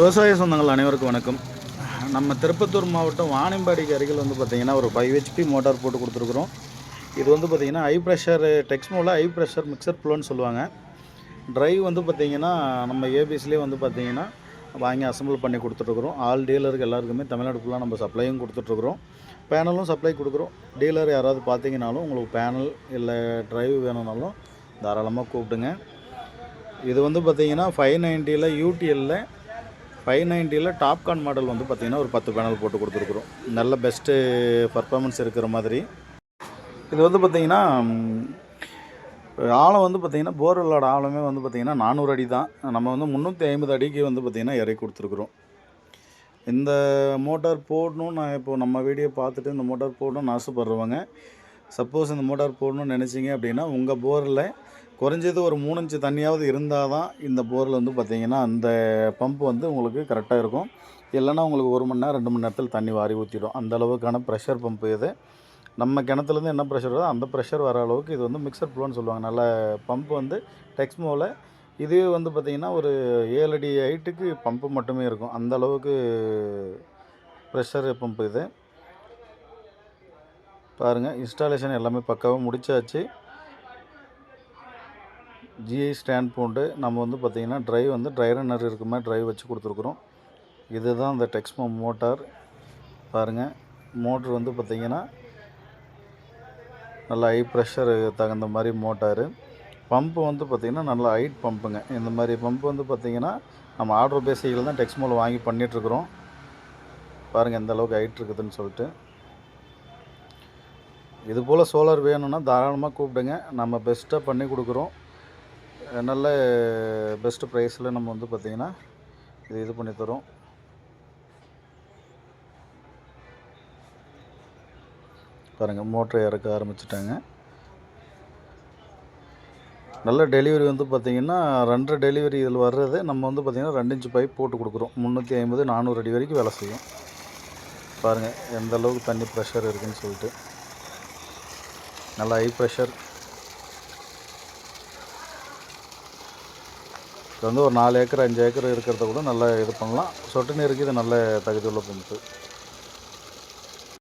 விவசாய சொந்தங்கள் அனைவருக்கும் வணக்கம். நம்ம திருப்பத்தூர் மாவட்டம் வாணியம்பாடிக்கு அருகில் வந்து பார்த்திங்கன்னா ஒரு ஃபைவ் ஹெச்பி மோட்டார் போட்டு கொடுத்துருக்குறோம். இது வந்து பார்த்திங்கன்னா ஹை ப்ரெஷர் டெக்ஸ்மோவில் ஹை ப்ரெஷர் மிக்சர் ஃப்ளோன்னு சொல்லுவாங்க. ட்ரைவ் வந்து பார்த்திங்கன்னா நம்ம ஏபிஎஸ்லேயே வந்து பார்த்திங்கன்னா வாங்கி அசம்பிள் பண்ணி கொடுத்துட்ருக்குறோம் ஆல் டீலருக்கு எல்லாருக்குமே தமிழ்நாடு ஃபுல்லாக நம்ம சப்ளையும் கொடுத்துட்ருக்குறோம் பேனலும் சப்ளை கொடுக்குறோம். டீலர் யாராவது பார்த்தீங்கனாலும் உங்களுக்கு பேனல் இல்லை ட்ரைவ் வேணும்னாலும் தாராளமாக கூப்பிடுங்க. இது வந்து பார்த்திங்கன்னா ஃபைவ் நைன்ட்டியில் யூடிஎல்லில் ஃபைவ் நைன்ட்டியில் டாப்கான் மாடல் வந்து பார்த்திங்கன்னா ஒரு பத்து பேனல் போட்டு கொடுத்துருக்குறோம். நல்ல பெஸ்ட்டு பர்ஃபார்மன்ஸ் இருக்கிற மாதிரி. இது வந்து பார்த்தீங்கன்னா ஆழம் வந்து பார்த்திங்கன்னா போர்வெல்லோட ஆழமே வந்து பார்த்திங்கன்னா நானூறு அடி தான். நம்ம வந்து முந்நூற்றி ஐம்பது அடிக்கு வந்து பார்த்திங்கன்னா இறக்கி கொடுத்துருக்குறோம். இந்த மோட்டார் போடணும் நான் இப்போது நம்ம வீடியோ பார்த்துட்டு இந்த மோட்டார் போடணும்னு ஆசைப்படுறவங்க சப்போஸ் இந்த மோட்டார் போடணும்னு நினச்சிங்க அப்படின்னா உங்கள் போரில் குறைஞ்சது ஒரு மூணு இன்ச்சு தண்ணியாவது இருந்தால் தான் இந்த போரில் வந்து பார்த்தீங்கன்னா அந்த பம்ப் வந்து உங்களுக்கு கரெக்டாக இருக்கும். இல்லைன்னா உங்களுக்கு ஒரு மணி நேரம் ரெண்டு மணி நேரத்தில் தண்ணி வாரி ஊற்றிடும் அந்த அளவுக்கான ப்ரெஷர் பம்ப் இது. நம்ம கிணத்துலேருந்து என்ன ப்ரெஷர் வருதோ அந்த ப்ரெஷர் வர அளவுக்கு இது வந்து மிக்சர் ப்ளோன்னு சொல்லுவாங்க. நல்ல பம்ப் வந்து டெக்ஸ்மோவில் இதுவே வந்து பார்த்திங்கன்னா ஒரு ஏழு அடி ஹைட்டுக்கு பம்பு மட்டுமே இருக்கும். அந்த அளவுக்கு ப்ரெஷர் பம்ப் இது. பாருங்கள் இன்ஸ்டாலேஷன் எல்லாமே பக்காவாக முடிச்சாச்சு. ஜிஐ ஸ்டாண்ட் போண்டு நம்ம வந்து பார்த்திங்கன்னா ட்ரைவ் வந்து ட்ரை ரன்னர் இருக்க மாதிரி ட்ரைவ் வச்சு கொடுத்துருக்குறோம். இதுதான் அந்த டெக்ஸ்மோ மோட்டார் பாருங்கள் மோட்ரு வந்து பார்த்திங்கன்னா நல்ல ஹை ப்ரெஷரு தகுந்த மாதிரி மோட்டாரு பம்பு வந்து பார்த்திங்கன்னா நல்ல ஹைட் பம்புங்க இந்த மாதிரி பம்பு வந்து பார்த்திங்கன்னா நம்ம ஆர்டர் பேசிக்கில் தான் டெக்ஸ்மோவில் வாங்கி பண்ணிகிட்ருக்குறோம் பாருங்கள் எந்த அளவுக்கு ஹைட் இருக்குதுன்னு சொல்லிட்டு. இது போல் சோலார் வேணும்னா தாராளமாக கூப்பிடுங்க. நம்ம பெஸ்ட்டாக பண்ணி கொடுக்குறோம். நல்ல பெஸ்ட்டு ப்ரைஸில் நம்ம வந்து பார்த்திங்கன்னா இது இது பண்ணி தரோம் பாருங்கள் மோட்டரை இறக்க ஆரம்பிச்சிட்டாங்க. நல்ல டெலிவரி வந்து பார்த்திங்கன்னா ரெண்டரை டெலிவரி இதில் வர்றது நம்ம வந்து பார்த்திங்கன்னா ரெண்டு இன்ச்சு பைப் போட்டு கொடுக்குறோம். முந்நூற்றி ஐம்பது நானூறு அடி வரைக்கும் வேலை செய்யும். பாருங்கள் எந்த அளவுக்கு தண்ணி ப்ரெஷர் இருக்குன்னு சொல்லிட்டு. நல்லா ஹை ப்ரெஷர் இது வந்து ஒரு நாலு ஏக்கர் அஞ்சு ஏக்கர் இருக்கிறத கூட நல்லா இது பண்ணலாம். சொட்டு நீருக்கு இது நல்ல தகுதி உள்ள பம்பு.